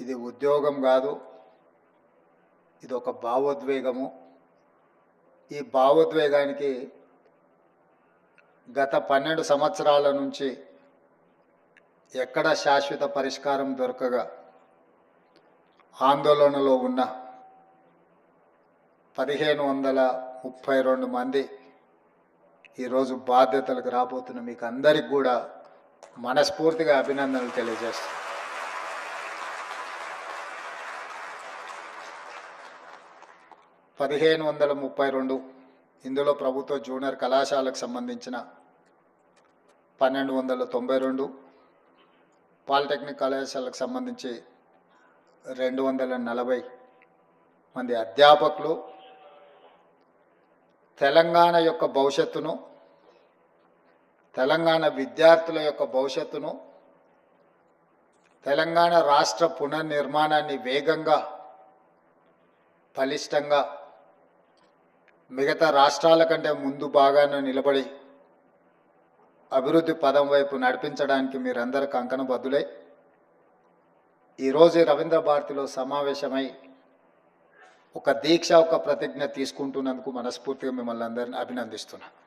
ఇది ఉద్యోగం కాదు. ఇది ఒక భావోద్వేగము. ఈ భావోద్వేగానికి గత పన్నెండు సంవత్సరాల నుంచి ఎక్కడ శాశ్వత పరిష్కారం దొరకగా ఆందోళనలో ఉన్న పదిహేను వందల ముప్పై రెండు మంది ఈరోజు బాధ్యతలకు రాబోతున్న మీకు అందరికి కూడా మనస్ఫూర్తిగా అభినందనలు తెలియజేస్తాను పదిహేను వందల ముప్పై రెండు. ఇందులో ప్రభుత్వ జూనియర్ కళాశాలకు సంబంధించిన పన్నెండు వందల తొంభై రెండు. పాలిటెక్నిక్ కళాశాలకు సంబంధించి రెండు వందల నలభై మంది అధ్యాపకులు. తెలంగాణ యొక్క భవిష్యత్తును తెలంగాణ విద్యార్థుల యొక్క భవిష్యత్తును తెలంగాణ రాష్ట్ర పునర్నిర్మాణాన్ని వేగంగా బలిష్టంగా మిగతా రాష్ట్రాల కంటే ముందు బాగానే నిలబడి అభివృద్ధి పదం వైపు నడిపించడానికి మీరందరూ కంకణబద్దులై ఈరోజు రవీంద్ర భారతిలో సమావేశమై ఒక దీక్ష ఒక ప్రతిజ్ఞ తీసుకుంటున్నందుకు మనస్ఫూర్తిగా మిమ్మల్ని అందరిని అభినందిస్తున్నాను